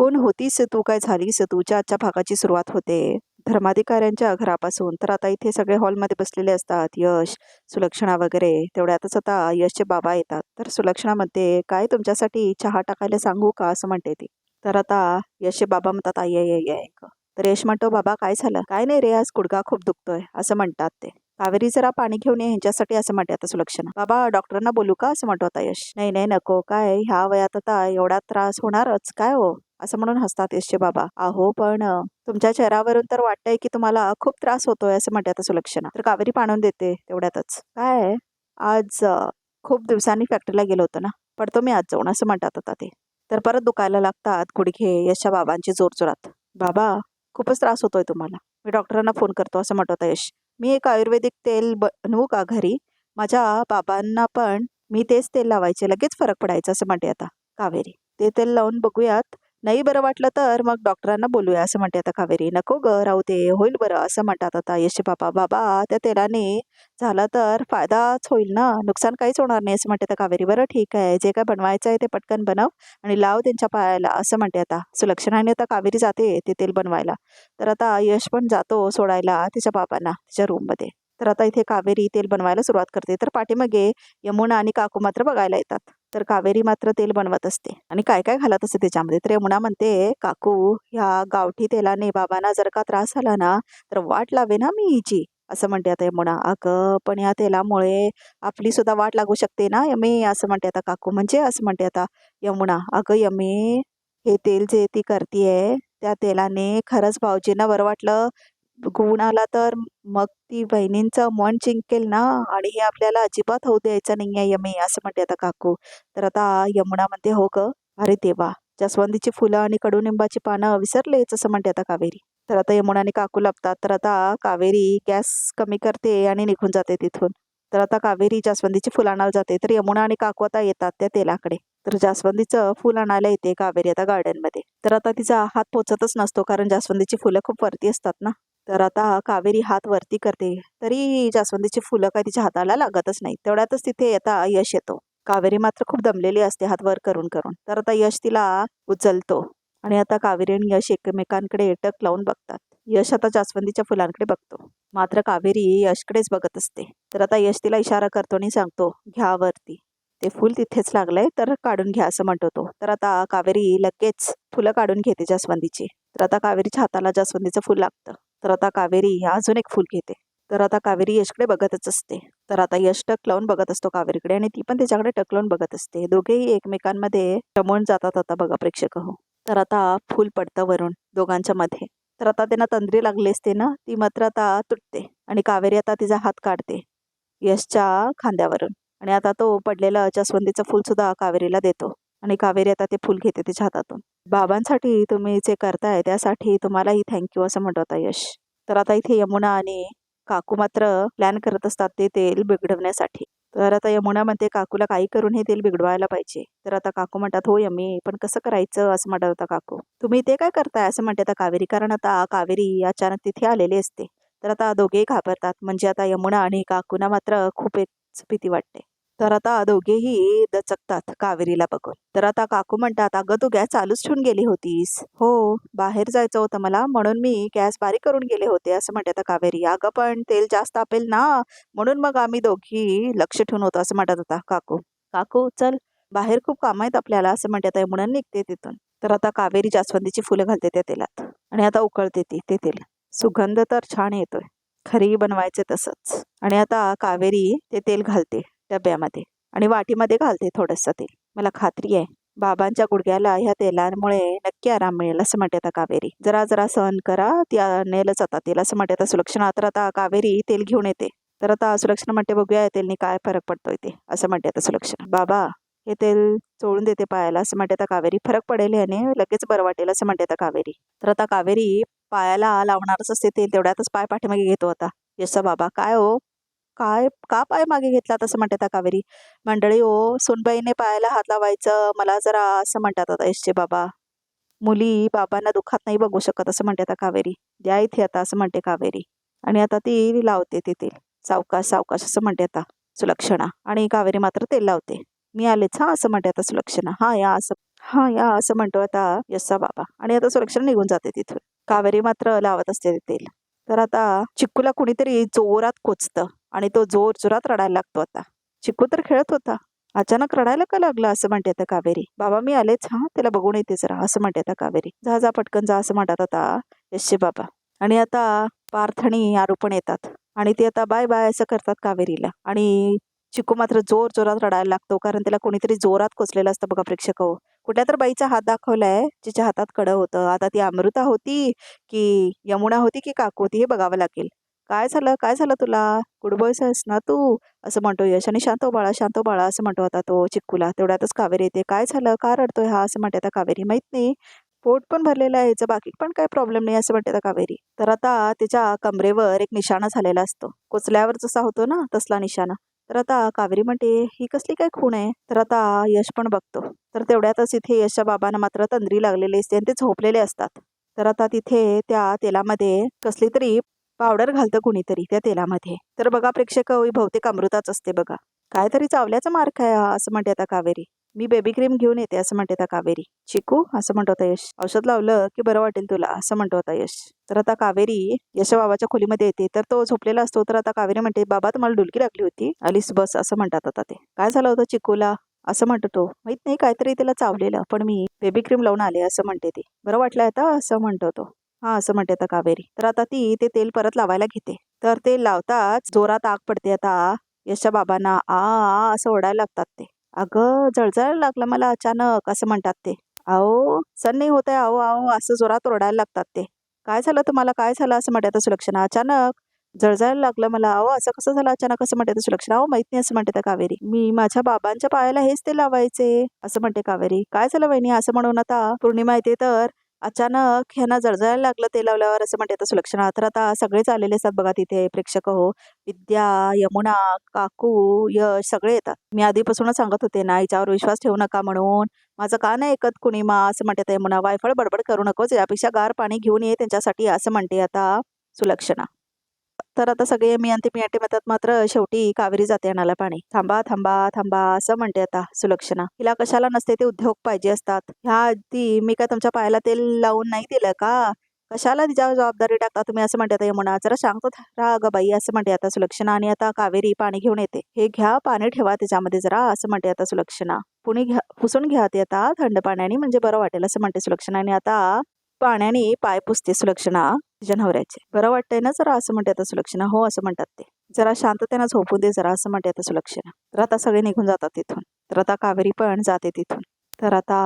कोण होतीस तू? काय झालीस तुझ्या आजच्या भागाची सुरुवात होते. धर्माधिकाऱ्यांच्या घरापासून. तर आता इथे सगळे हॉलमध्ये बसलेले असतात. यश सुलक्षणा वगैरे. तेवढ्यातच आता यशचे बाबा येतात. तर सुलक्षणा म्हणते काय तुमच्यासाठी चहा टाकायला सांगू का? असं म्हणते ती. तर आता यशचे बाबा म्हणतात आई आई आई तर यश म्हणतो बाबा काय झालं? काय नाही रे आज गुडघा खूप दुखतोय. असं म्हणतात ते. कावेरी जरा पाणी घेऊन ये ह्यांच्यासाठी असं म्हणते आता सुलक्षणा. बाबा डॉक्टरांना बोलू का? असं म्हणतो आता यश. नाही नाही नको. काय? ह्या वयात आता एवढा त्रास होणारच. काय हो? असं म्हणून हसतात यशचे बाबा. अहो पण तुमच्या चेहऱ्यावरून तर वाटतंय की तुम्हाला खूप त्रास होतोय असं म्हणते आता सुलक्षणा. तर कावेरी पाणून देते तेवढ्यातच. काय? आज खूप दिवसांनी फॅक्टरीला गेलो होतो ना. पडतो मी आज जाऊन असं म्हणतात आता ते. तर परत दुखायला लागतात गुडघे यशच्या बाबांची जोरजोरात. बाबा खूपच त्रास होतोय तुम्हाला. मी डॉक्टरांना फोन करतो असं म्हणत होता यश. मी एक आयुर्वेदिक तेल बनवू का घरी? माझ्या बाबांना पण मी तेच तेल लावायचे लगेच फरक पडायचा असं म्हणते आता कावेरी. ते तेल लावून बघूयात. नाही बरं वाटलं तर मग डॉक्टरांना बोलूया असं म्हणते आता कावेरी. नको ग राहू दे. होईल बरं असं म्हणतात आता यशे बाबा. बाबा त्या तेलाने झाला तर फायदाच होईल ना? नुकसान काहीच होणार नाही असं म्हणते आता कावेरी. बरं ठीक आहे. जे काय बनवायचं आहे ते पटकन बनव आणि लाव त्यांच्या पायाला असं म्हणते आता. सुलक्षणाने आता कावेरी जाते ते तेल बनवायला. तर आता यश पण जातो सोडायला तिच्या बाबांना तिच्या रूममध्ये. तर आता इथे कावेरी तेल बनवायला सुरुवात करते. तर पाठीमागे यमुना आणि काकू मात्र बघायला येतात. तर कावेरी मात्र तेल बनवत असते. आणि काय काय घालत असते त्याच्यामध्ये? तर यमुना म्हणते काकू ह्या गावठी तेलाने बाबांना जर का त्रास झाला ना तर वाट लावे ना मी हिची असं म्हणते आता यमुना. अगं पण या तेलामुळे आपली सुद्धा वाट लागू शकते ना यमे असं म्हणते आता काकू. म्हणजे? असं म्हणते आता यमुना. अगं यमे हे तेल जे ती करतीये त्या तेलाने खरंच भाऊजींना बरं वाटलं गुण आला तर मग ती बहिणींचं मन जिंकेल ना? आणि हे आपल्याला अजिबात होऊ द्यायचं नाही आहे यमे असं म्हणते आता काकू. तर आता यमुना म्हणते हो ग. अरे देवा जास्वंदीची फुलं आणि कडुनिंबाची पानं विसरलेच असं म्हणते आता कावेरी. तर आता यमुनाने काकू लपतात. तर आता कावेरी गॅस कमी करते आणि निघून जाते तिथून. तर आता कावेरी जास्वंदीची फुलं आणायला जाते. तर यमुना आणि काकू आता येतात त्या तेलाकडे. तर जास्वंदीचं फुल आणायला येते कावेरी आता गार्डनमध्ये तर आता तिचा हात पोचतच नसतो कारण जास्वंदीची फुलं खूप वरती असतात ना? तर आता कावेरी हात वरती करते. तरी जास्वंदीची फुलं काय तिच्या हाताला लागतच नाही. तेवढ्यातच तिथे आता यश येतो. कावेरी मात्र खूप दमलेली असते हात वर करून करून. तर आता यश तिला उचलतो. आणि आता कावेरी आणि यश एकमेकांकडे टक लावून बघतात. यश आता जास्वंदीच्या फुलांकडे बघतो. मात्र कावेरी यशकडेच बघत असते. तर आता यश तिला इशारा करतो आणि सांगतो घ्या वरती. ते फूल तिथेच लागलंय तर काढून घ्या असं म्हणतो तो. तर आता कावेरी लगेच फुलं काढून घेते जास्वंदीची. तर आता कावेरीच्या हाताला जास्वंदीचं फुल लागतं. तर आता कावेरी अजून एक फूल घेते. तर आता कावेरी यशकडे बघतच असते. तर आता यश टक लावून बघत असतो कावेरीकडे आणि ती पण त्याच्याकडे टक लावून बघत असते. दोघेही एकमेकांमध्ये रमून जातात आता बघा प्रेक्षक हो. तर आता फूल पडतं वरून दोघांच्या मध्ये. तर आता त्यांना तंद्री लागली असते ना ती मात्र आता तुटते आणि कावेरी आता तिचा हात काढते यशच्या खांद्यावरून आणि आता तो पडलेलं जास्वंदीचं फूल सुद्धा कावेरीला देतो. आणि कावेरी आता ते फूल घेते तिच्या हातातून. बाबांसाठी तुम्ही जे करताय त्यासाठी तुम्हालाही थँक्यू असं म्हणत होता यश. तर आता इथे यमुना आणि काकू मात्र प्लॅन करत असतात ते तेल बिघडवण्यासाठी. तर आता यमुना म्हणते काकूला काही करून हे तेल बिघडवायला पाहिजे. तर आता काकू म्हणतात हो यमी पण कसं करायचं? असं म्हणत होता काकू. तुम्ही ते काय करताय? असं म्हणते आता कावेरी. कारण आता कावेरी अचानक तिथे आलेली असते. तर आता दोघेही घाबरतात. म्हणजे आता यमुना आणि काकूना मात्र खूप एक भीती वाटते. तर आता दोघेही दचकतात कावेरीला बघून तर आता काकू म्हणतात अगं तू गॅस चालूच ठेवून गेली होतीस. हो बाहेर जायचं होतं मला म्हणून मी गॅस बारीक करून गेले होते असं म्हणते आता कावेरी. अगं पण तेल जास्त तापेल ना म्हणून मग आम्ही दोघी लक्ष ठेवून होतो असं म्हणत होता काकू. काकू चल बाहेर खूप काम आहेत आपल्याला असं म्हणते आता म्हणून निघते तिथून. तर आता कावेरी जास्वंदीची फुलं घालते त्या तेलात आणि आता उकळते ती ते तेल. सुगंध तर छान येतोय. खरी बनवायचे तसंच. आणि आता कावेरी ते तेल घालते. डब्यामध्ये आणि वाटीमध्ये घालते थोडंसं तेल. मला खात्री आहे. बाबांच्या गुडघ्याला ह्या तेलामुळे नक्की आराम मिळेल असं म्हणते आता कावेरी. जरा जरा सहन करा ती नेलच आता तेल असं म्हणते आता सुलक्षणा. तर आता कावेरी तेल घेऊन येते. तर आता सुलक्षणा म्हणते बघूया तेलनी काय फरक पडतोय ते असं म्हणते आता सुलक्षणा. बाबा हे तेल चोळून देते पायाला असं म्हणते आता कावेरी. फरक पडेल याने लगेच बरं वाटेल असं म्हणते आता कावेरी. तर आता कावेरी पायाला लावणारच असते तेल तेवढ्यातच पाय पाठीमागे घेतो आता. यशा बाबा काय हो? काय का पाय मागे घेतला तसं म्हणते आता कावेरी? मंडळी ओ सुनबाईने पायाला हात लावायचं मला जरा असं म्हणतात आता यशचे बाबा. मुली बाबांना दुखात नाही बघू शकत असं म्हणते आता कावेरी. द्या इथे आता असं म्हणते कावेरी. आणि आता ती लावते ते तेल सावकाश सावकाश असं म्हणते आता सुलक्षणा. आणि कावेरी मात्र तेल लावते. मी आलेच हा असं म्हणते आता सुलक्षणा. हा या असं हा या असं म्हणतो आता यस्सा बाबा. आणि आता सुरक्षा निघून जाते तिथून. कावेरी मात्र लावत असते ते तेल. तर आता चिक्कूला कुणीतरी जोरात कोचतं. आणि तो जोर जोरात रडायला लागतो आता. चिकू तर खेळत होता. अचानक रडायला का लागला असं म्हणते आता कावेरी. बाबा मी आलेच हा त्याला बघून येते जरा असं म्हणते आता कावेरी. जा जा पटकन जा असं म्हणतात आता. यशे बाबा. आणि आता पार्थ आणि आरू पण येतात. आणि ते आता बाय बाय असं करतात कावेरीला. आणि चिकू मात्र जोर जोरात रडायला लागतो कारण त्याला कोणीतरी जोरात कोचलेलं असतं बघा प्रेक्षक हो. कुठल्या तर बाईचा हात दाखवलाय जिच्या हातात कडं होतं. आता ती अमृता होती की यमुना होती की काकू होती हे बघावं लागेल. काय झालं? काय झालं तुला? गुड बॉयस आहेस ना तू? असं म्हणतो यश आणि शांतो हो बाळा शांतो हो बाळा असं म्हणतो आता तो चिक्कूला. तेवढ्यातच कावेरी येते. काय झालं? का रडतोय हा? असं म्हणते आता कावेरी. माहीत नाही. पोट पण भरलेलं आहे. याचं बाकी पण काही प्रॉब्लेम नाही असं म्हणते आता कावेरी. तर आता तिच्या कमरेवर एक निशाणा झालेला असतो. कोचल्यावर जसा होतो ना तसला निशाणा. तर आता कावेरी म्हणते ही कसली काय खूण आहे? तर आता यश पण बघतो. तर तेवढ्यातच इथे यशच्या बाबांना मात्र तंद्री लागलेली असते आणि ते झोपलेले असतात. तर आता तिथे त्या तेलामध्ये कसली तरी पावडर घालतं कुणीतरी त्या तेलामध्ये. तर बघा प्रेक्षक बहुतेक अमृताच असते बघा. काहीतरी चावल्याचा मार्क आहे हा असं म्हणते आता कावेरी. मी बेबी क्रीम घेऊन येते असं म्हणते आता कावेरी. चिकू असं म्हणतो आता यश. औषध लावलं की बरं वाटेल तुला असं म्हणतो आता यश. तर आता कावेरी यशा बाबाच्या खोलीमध्ये येते. तर तो झोपलेला असतो तर आता कावेरी म्हणते बाबा तुम्हाला डुलकी लागली होती. अलीस बस असं म्हणतात आता ते. काय झालं होतं चिकूला? असं म्हणतो तो. माहीत नाही काहीतरी त्याला चावलेलं पण मी बेबी क्रीम लावून आले असं म्हणते ती. बरं वाटलं आता असं म्हणतो तो. हा असं म्हणते आता कावेरी. तर आता ती ते तेल परत लावायला घेते. तर ते लावताच जोरात आग पडते आता. यशच्या बाबांना आ आ असं ओढायला लागतात ते. अगं जळजळ लागलं मला अचानक असं म्हणतात ते. अहो सण नाही होत आहे अहो अहो असं जोरात ओरडायला लागतात ते. काय झालं तुम्हाला? काय झालं? असं म्हणते आता सुलक्षणा. अचानक जळजायला लागलं मला. अहो असं कसं झालं अचानक? असं म्हणते सुलक्षणा. अहो माहीत नाही असं म्हणते कावेरी. मी माझ्या बाबांच्या पायाला हेच ते लावायचे असं म्हणते कावेरी. काय झालं वहिनी? असं म्हणून आता पौर्णिमा येते तर अचानक ह्यांना जळजळायला लागलं ते लावल्यावर असं म्हणते आता सुलक्षणा तर आता सगळेच आलेले असतात बघा तिथे प्रेक्षक हो. विद्या यमुना काकू यश सगळे येतात. मी आधीपासूनच सांगत होते ना हिच्यावर विश्वास ठेवू नका म्हणून. माझं का नाही ऐकत कुणी मा असं म्हणते आता यमुना. वायफळ बडबड करू नकोच यापेक्षा गार पाणी घेऊन ये त्यांच्यासाठी. असं म्हणते आता सुलक्षणा. तर आता सगळे मी आणि ते मी म्हणतात मात्र शेवटी कावेरी जाते आणायला पाणी. थांबा थांबा थांबा असं म्हणते आता सुलक्षणा. हिला कशाला नसते ते उद्योग पाहिजे असतात. ह्या आधी मी काय तुमच्या पायाला तेल लावून नाही दिलं का? कशाला तिच्यावर जबाबदारी टाकता तुम्ही? असं म्हणते आता यमुना. जरा शांत राहा ग बाई असं म्हणते आता सुलक्षणा आणि आता कावेरी पाणी घेऊन येते. हे घ्या पाणी ठेवा त्याच्यामध्ये जरा असं म्हणते आता सुलक्षणा. पुणे घ्या पुसून घ्या ते आता थंड पाण्याने म्हणजे बरं वाटेल असं म्हणते सुलक्षणा. आणि आता पाण्याने पाय पुसते सुलक्षणा तिच्या नवऱ्याचे बरं वाटतंय ना जरा असं म्हणते आता सुलक्षणा? हो असं म्हणतात ते. जरा शांततेनं झोपू दे जरा असं म्हणते आता सुलक्षणा. तर आता सगळे निघून जातात तिथून. तर आता कावेरी पण जाते तिथून. तर आता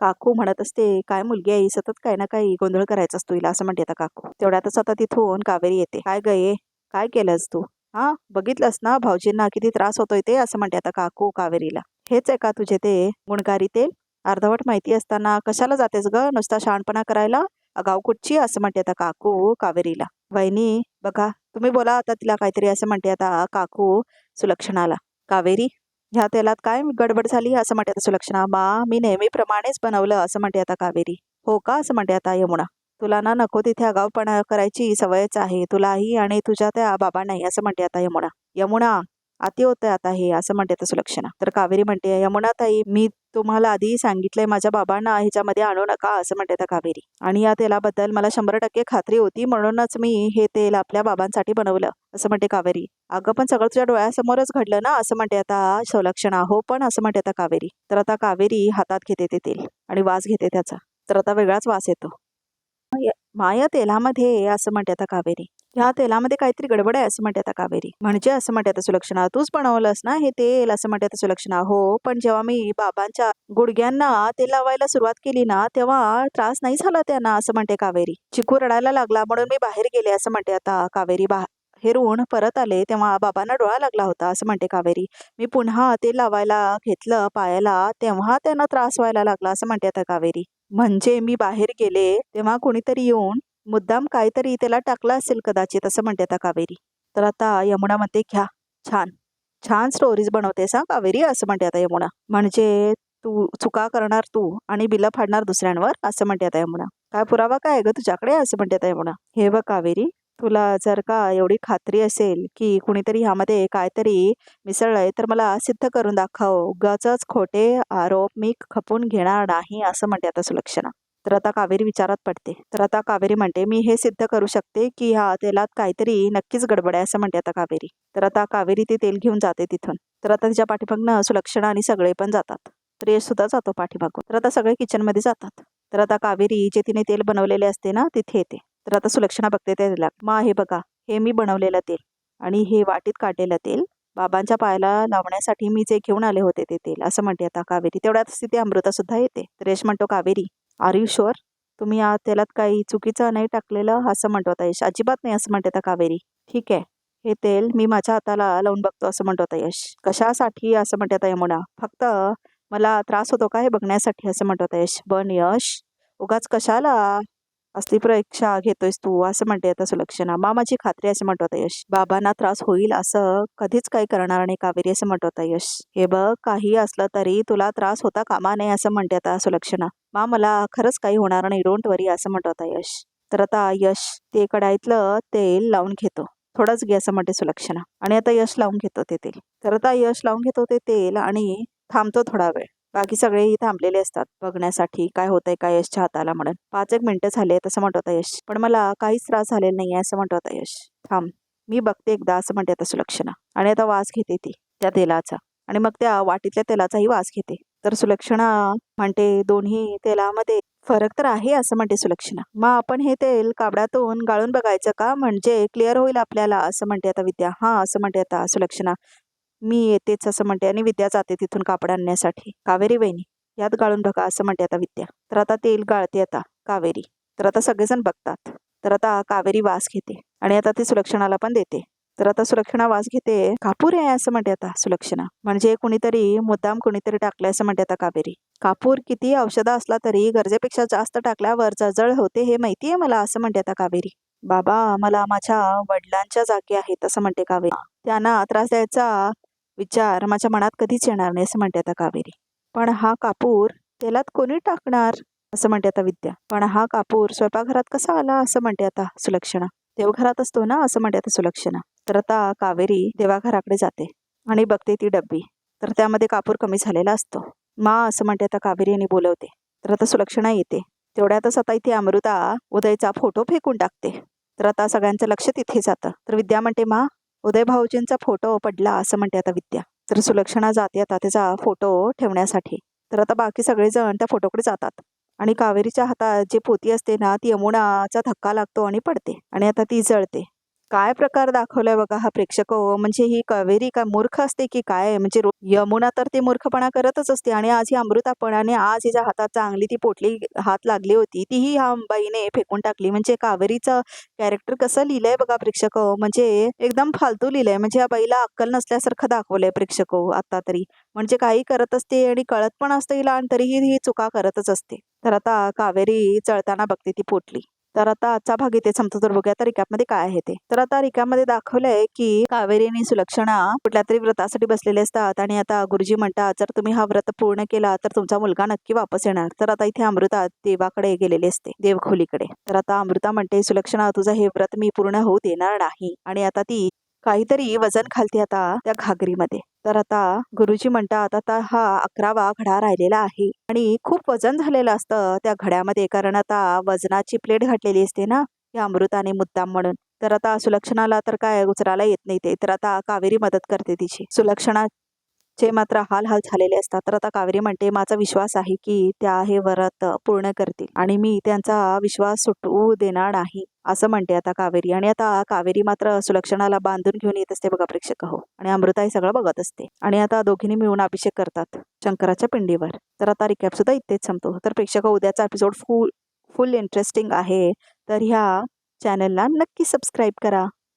काकू म्हणत असते काय मुलगी आहे? सतत काही ना काही गोंधळ करायचा असतो हिला असं म्हणते आता काकू. तेवढ्यातच आता तिथून कावेरी येते. काय गये काय केलंस तू? हा बघितलंस ना भाऊजींना? किती त्रास होतोय ते? असं म्हणते आता काकू कावेरीला. हेच आहे का तुझे ते गुणकारी तेल? अर्धवट माहिती असताना कशाला जातेस ग नुसता शहाणपणा करायला? अगाव कुठची? असं म्हणते आता काकू कावेरीला. वहिनी बघा तुम्ही बोला आता तिला काहीतरी असं म्हणते आता काकू सुलक्षणाला. कावेरी ह्या तेलात काय गडबड झाली? असं म्हणते आता सुलक्षणा. मा मी नेहमीप्रमाणेच बनवलं असं म्हणते आता कावेरी. हो का? असं म्हणते आता यमुना. तुला ना नको तिथे आगावपणा करायची सवयच आहे. तुलाही आणि तुझ्या त्या बाबांनाही असं म्हणते आता यमुना. यमुना अति होतंय आता हे असं म्हणते आता सुलक्षणा. तर कावेरी म्हणते यमुनाताई मी तुम्हाला आधी सांगितलंय माझ्या बाबांना ह्याच्यामध्ये आणू नका असं म्हणते आता कावेरी. आणि या तेलाबद्दल मला शंभर टक्के खात्री होती म्हणूनच मी हे तेल आपल्या बाबांसाठी बनवलं असं म्हणते कावेरी. अगं पण सगळं तुझ्या डोळ्यासमोरच घडलं ना असं म्हणते आता सुलक्षणा. हो पण असं म्हणते आता कावेरी. तर आता कावेरी हातात घेते ते तेल आणि वास घेते त्याचा. तर आता वेगळाच वास येतो. माया तेलामध्ये असं म्हणते आता कावेरी. ह्या तेलामध्ये काहीतरी गडबड आहे असं म्हणते आता कावेरी. म्हणजे असं म्हणते आता सुलक्षणा तूच बनवलंस ना हे तेल असं म्हणते आता सुलक्षणा. हो पण जेव्हा मी बाबांच्या गुडघ्यांना तेल लावायला सुरुवात केली ना तेव्हा त्रास नाही झाला त्यांना असं म्हणते कावेरी. चिकू रडायला लागला म्हणून मी बाहेर गेले असं म्हणते आता कावेरी. बा हेरून परत आले तेव्हा बाबांना डोळा लागला होता असं म्हणते कावेरी. मी पुन्हा तेल लावायला घेतलं पायाला तेव्हा त्यांना त्रास व्हायला लागला असं म्हणते आता कावेरी. म्हणजे मी बाहेर गेले तेव्हा कोणीतरी येऊन मुद्दाम काहीतरी त्याला टाकला असेल कदाचित असं म्हणते आता कावेरी. तर आता यमुना म्हणते घ्या. छान. छान स्टोरीज बनवतेस हा कावेरी असं म्हणते आता यमुना. म्हणजे तू चुका करणार तू आणि बिलं फाडणार दुसऱ्यांवर असं म्हणते आता यमुना. काय पुरावा काय ग तुझ्याकडे असं म्हणते आता यमुना. हे बघ कावेरी. तुला जर का एवढी खात्री असेल की कुणीतरी ह्यामध्ये काहीतरी मिसळलंय तर मला सिद्ध करून दाखव. उगाचच खोटे आरोप मी खपून घेणार नाही असं म्हणते आता सुलक्षणा. तर आता कावेरी विचारात पडते. तर आता कावेरी म्हणते मी हे सिद्ध करू शकते की ह्या तेलात काहीतरी नक्कीच गडबड आहे असं म्हणते आता कावेरी. तर आता कावेरी ती तेल घेऊन जाते तिथून. तर आता तिच्या पाठीमागनं सुलक्षणा आणि सगळे पण जातात. तर यश सुद्धा जातो पाठीमागून. तर आता सगळे किचनमध्ये जातात. तर आता कावेरी जे तिने तेल बनवलेले असते ना तिथे येते. तर आता सुलक्षणा बघते त्या मा हे बघा हे मी बनवलेलं तेल आणि हे वाटीत काढलेलं तेल बाबांच्या पायाला लावण्यासाठी मी जे घेऊन आले होते ते तेल असं म्हणते आता कावेरी. तेवढ्यात तिथे अमृता सुद्धा येते. तर यश म्हणतो कावेरी आर यू शुअर तुम्ही या तेलात काही चुकीचं नाही टाकलेलं असं म्हणतो आता यश. अजिबात नाही असं म्हणते आता कावेरी. ठीक आहे हे तेल मी माझ्या हाताला लावून बघतो असं म्हणतो आता यश. कशासाठी? असं म्हणते आता यमुना. फक्त मला त्रास होतो का हे बघण्यासाठी असं म्हणतो आता यश. पण यश. उगाच कशाला असली परीक्षा घेतोयस तू असं म्हणते आता सुलक्षणा. मा माझी खात्री असं म्हणतो आता यश. बाबांना त्रास होईल असं कधीच काही करणार नाही कावेरी असं म्हणतो आता यश. हे बघ काही असलं तरी तुला त्रास होता कामा नाही असं म्हणते आता सुलक्षणा. मा मला खरंच काही होणार नाही डोंट वरी असं म्हणतो आता यश. तर आता यश ते कढाईतलं तेल लावून घेतो. थोडंच घे असं म्हणते सुलक्षणा. आणि आता यश लावून घेतो ते तेल. तर आता यश लावून घेतो ते तेल आणि थांबतो थोडा वेळ. बाकी सगळेही थांबलेले असतात बघण्यासाठी काय होतंय काय यशच्या हाताला म्हणून. पाच एक मिनिटं झाले तसं म्हणतो आता यश. पण मला काहीच त्रास झालेला नाहीये असं म्हणतो आता यश. थांब मी बघते एकदा असं म्हणते आता सुलक्षणा. आणि आता वास घेते ती त्या तेलाचा. आणि मग त्या वाटीतल्या तेलाचाही वास घेते. तर सुलक्षणा म्हणते दोन्ही तेलामध्ये फरक तर आहे असं म्हणते सुलक्षणा. मग आपण हे तेल कापडातून गाळून बघायचं का? म्हणजे क्लिअर होईल आपल्याला असं म्हणते आता विद्या. हा असं म्हणते आता सुलक्षणा. मी येतेच असं म्हणते. आणि विद्या जाते तिथून कापड आणण्यासाठी. कावेरी वहिनी यात गाळून बघा असं म्हणते आता विद्या. तर आता तेल गाळते आता कावेरी. तर आता सगळेजण बघतात. तर आता कावेरी वास घेते. आणि आता ती सुलक्षणाला पण देते. तर आता सुलक्षणा वास घेते. कापूर आहे असं म्हणते आता सुलक्षणा. म्हणजे कुणीतरी मुद्दाम कुणीतरी टाकलंय असं म्हणते आता कावेरी. कापूर किती औषधं असला तरी गरजेपेक्षा जास्त टाकल्यावर जळजळ होते हे माहिती आहे मला असं म्हणते आता कावेरी. बाबा मला माझ्या वडिलांच्या जागी आहेत असं म्हणते कावेरी. त्यांना त्रास द्यायचा विचार माझ्या मनात कधीच येणार नाही असं म्हणते आता कावेरी. पण हा कापूर तेलात कोणी टाकणार? असं म्हणते आता विद्या. पण हा कापूर स्वयंपाकघरात कसा आला? असं म्हणते आता सुलक्षणा. देवघरात असतो ना? असं म्हणते आता सुलक्षणा. तर आता कावेरी देवाघराकडे जाते आणि बघते ती डब्बी. तर त्यामध्ये कापूर कमी झालेला असतो. मा असं म्हणते आता कावेरी आणि बोलवते. तर आता सुलक्षणा येते. तेवढ्यातच आता इथे अमृता उदयचा फोटो फेकून टाकते. तर आता सगळ्यांचं लक्ष तिथे जातं. तर विद्या म्हणते मा उदय भाऊजींचा फोटो पडला असं म्हणते आता विद्या. तर सुलक्षणा जाते आता त्याचा फोटो ठेवण्यासाठी. तर आता बाकी सगळेजण त्या फोटोकडे जातात. आणि कावेरीच्या हातात जे पोती असते ना ती यमुनाचा धक्का लागतो आणि पडते. आणि आता ती जळते. काय प्रकार दाखवलाय बघा हा प्रेक्षक? म्हणजे ही कावेरी काय मूर्ख असते की काय? म्हणजे यमुना तर ते मूर्खपणा करतच असते आणि आज ही अमृतापणाने आज हिच्या हातात चांगली ती पोटली हात लागली होती. तीही ह्या बाईने फेकून टाकली. म्हणजे कावेरीचं कॅरेक्टर कसं लिहिलंय बघा प्रेक्षक? म्हणजे एकदम फालतू लिहिलंय. म्हणजे या बाईला अक्कल नसल्यासारखं दाखवलंय प्रेक्षक आता तरी. म्हणजे काही करत असते आणि कळत पण असते हिला आणि तरीही ही चुका करतच असते. तर आता कावेरी चळताना बघते ती पोटली. तर आता आजचा भाग इथे संपतो तर बघूया आता रिकॅपमध्ये काय आहे ते. तर आता रिकॅपमध्ये दाखवलंय की कावेरी आणि सुलक्षणा कुठल्या तरी व्रतासाठी बसलेले असतात. आणि आता गुरुजी म्हणतात जर तुम्ही हा व्रत पूर्ण केला तर तुमचा मुलगा नक्की वापस येणार. तर आता इथे अमृता देवाकडे गेलेली असते देवखोलीकडे. तर आता अमृता म्हणते सुलक्षणा तुझं हे व्रत मी पूर्ण होऊ देणार नाही. आणि आता ती काहीतरी वजन खालते आता त्या घागरीमध्ये. तर आता गुरुजी म्हणतात आता हा अकरावा घडा राहिलेला आहे. आणि खूप वजन झालेलं असतं त्या घड्यामध्ये कारण आता वजनाची प्लेट घातलेली असते ना या अमृताने मुद्दाम म्हणून. तर आता सुलक्षणाला तर काय उचलायला येत नाही ते तर आता कावेरी मदत करते तिची. सुलक्षणा चे मात्र हाल हाल झालेले असतात. तर आता कावेरी म्हणते माझा विश्वास आहे की त्या हे व्रत पूर्ण करतील. आणि मी त्यांचा विश्वास सुटवू देणार नाही असं म्हणते आता कावेरी. आणि आता कावेरी मात्र सुलक्षणाला बांधून घेऊन येत असते बघा प्रेक्षक हो. आणि अमृता हे सगळं बघत असते. आणि आता दोघींनी मिळून अभिषेक करतात शंकराच्या पिंडीवर. तर आता रिकॅप सुद्धा इथेच संपतो. तर प्रेक्षक हो, उद्याचा एपिसोड फुल फुल इंटरेस्टिंग आहे. तर ह्या चॅनलला नक्की सबस्क्राईब करा.